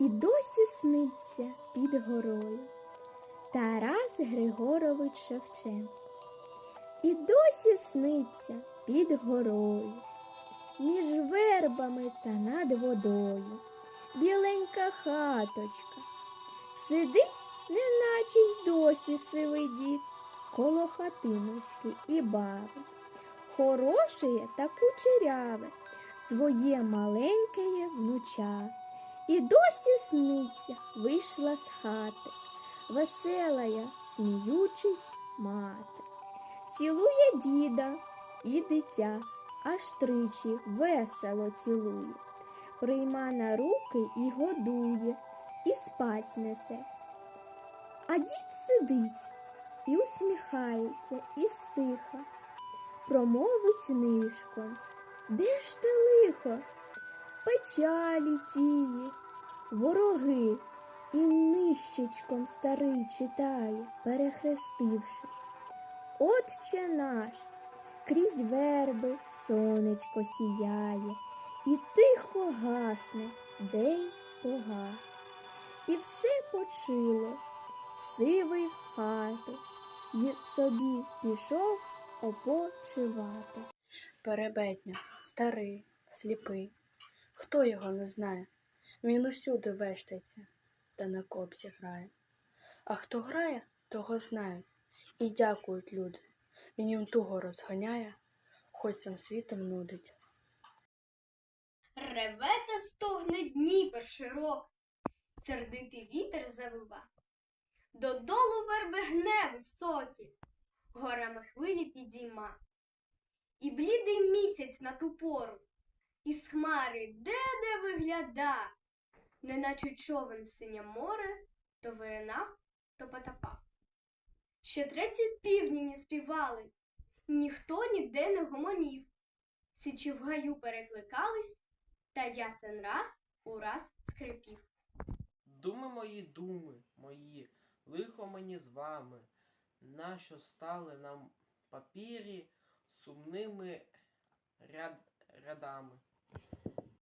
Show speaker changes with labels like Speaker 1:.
Speaker 1: і досі сниться під горою. Тарас Григорович Шевченко. І досі сниться під горою, між вербами та над водою. Біленька хаточка. Сидить, неначе й досі сивий дід, коло хатиночки і бавить. Хорошеє та кучеряве, своє маленьке внуча. І досі сниться, вийшла з хати, веселая, сміючись мати. Цілує діда і дитя, аж тричі весело цілує. Прийма на руки і годує, і спать несе. А дід сидить і усміхається, і стиха. Промовить нишком. Де ж те лихо? Печалі тії, вороги, і нищечком старий читає, перехрестившись. Отче наш, крізь верби сонечко сіяє, і тихо гасне день погас. І все почило, сивий в хату, й собі пішов опочивати.
Speaker 2: Перебетня, старий, сліпий. Хто його не знає? Він усюди вештається та на кобзі грає. А хто грає, того знають і дякують люди. Він їм туго розганяє, хоч цим світом нудить.
Speaker 3: Реве та стогне Дніпер широк, сердитий вітер завива. Додолу верби гне високі, горами хвилі підійма. І блідий місяць на ту пору, із хмари де-де вигляда, неначе човен в синє море, то виринав, то потопав. Ще треті півні не співали, ніхто ніде не гомонів. Січі в гаю перекликались, та ясен раз у раз скрипів.
Speaker 4: Думи мої, думи мої, лихо мені з вами, нащо стали нам папірі сумними ряд, рядами.